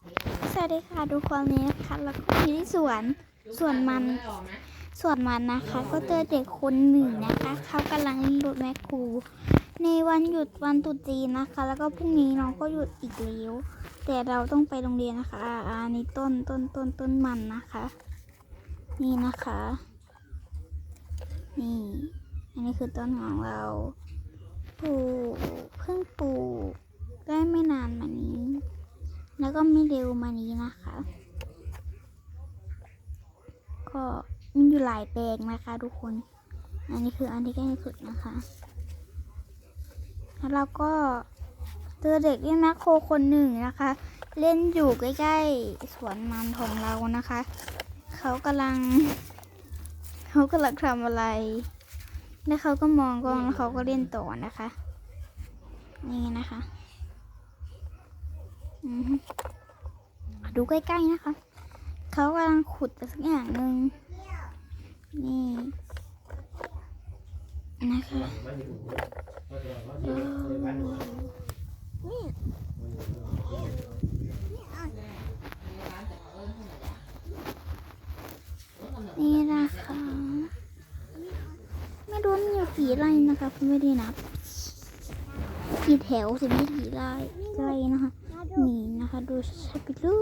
สวัสดีค่ะทุกคนนี้นะคะแล้วก็อยู่ที่สวนสวนมันสวนมันนะคะ ก็เจอเด็กคนหนึ่งนะคะเขากำลังหยุดแม่ครูในวันหยุดวันตรุษจีนนะคะ แล้วก็พรุ่งนี้น้องก็หยุดอีกแล้วแต่เราต้องไปโรงเรียนนะคะอ่าอันนี้ต้นต้นต้นต้นมันนะคะ นี่นะคะ นี่ อันนี้คือต้นของเราปลูกเพิ่งปลูกได้ไม่นาน แล้วก็ไม่เร็วมานี้นะคะ ก็มันอยู่หลายแปลงนะคะทุกคน อันนี้คืออันที่ใกล้สุดนะคะ แล้วเราก็เจอเด็กเล่นแมคโครคนหนึ่งนะคะ เล่นอยู่ใกล้ๆสวนมันของเรานะคะ เขากำลัง เขากำลังทำอะไร แล้วเขาก็มองกล้องแล้วเขาก็เล่นต่อนะคะ นี่นะคะ ดูใกล้ๆนะคะ เขากำลังขุดสักอย่างหนึ่งนี่นะคะนี่นี่นะคะ ไม่รู้มีอยู่กี่ไร่นะคะคุณไม่ได้นับ กี่แถวสิไม่กี่ไร่ไร่นะคะ นี่นะคะ ดูชัดไปดู